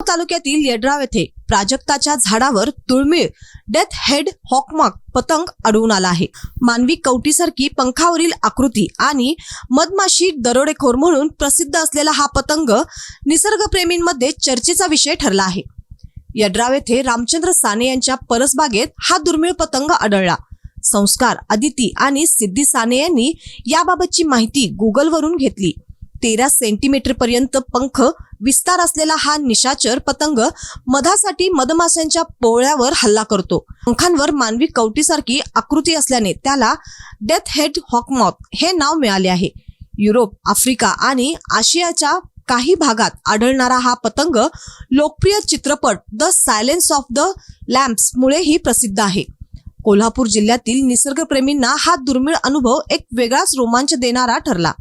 तालुक्यातील येड्राव येथे प्राजक्ताच्या झाडावर दुर्मिळ डेथ हेड हॉकमाक पतंग आढळून आला आहे. मानवी कवटीसारखी पंखावरील आकृती आणि मधमाशी दरोडेखोर म्हणून प्रसिद्ध असलेला हा पतंग निसर्गप्रेमींमध्ये चर्चेचा विषय ठरला आहे. यड्राव येथे रामचंद्र साने यांच्या परसबागेत हा दुर्मिळ पतंग आढळला. संस्कार अदिती आणि सिद्धी साने यांनी याबाबतची माहिती गुगलवरून घेतली. तेरा सेंटीमीटर पर्यंत पंख विस्तार असलेला हा निशाचर पतंग मधासाठी मधमाशांच्या पोळ्यावर हल्ला करतो. पंखांवर मानवी कवटीसारखी आकृती असल्याने त्याला डेथ हेड हॉकमॉथ हे नाव मिळाले आहे. युरोप आफ्रिका आणि आशियाच्या काही भागात आढळणारा हा पतंग लोकप्रिय चित्रपट the silence of the lamps मुळेही प्रसिद्ध आहे. कोल्हापूर जिल्ह्यातील निसर्गप्रेमींना हा दुर्मिळ अनुभव एक वेगळाच रोमांच देणारा ठरला.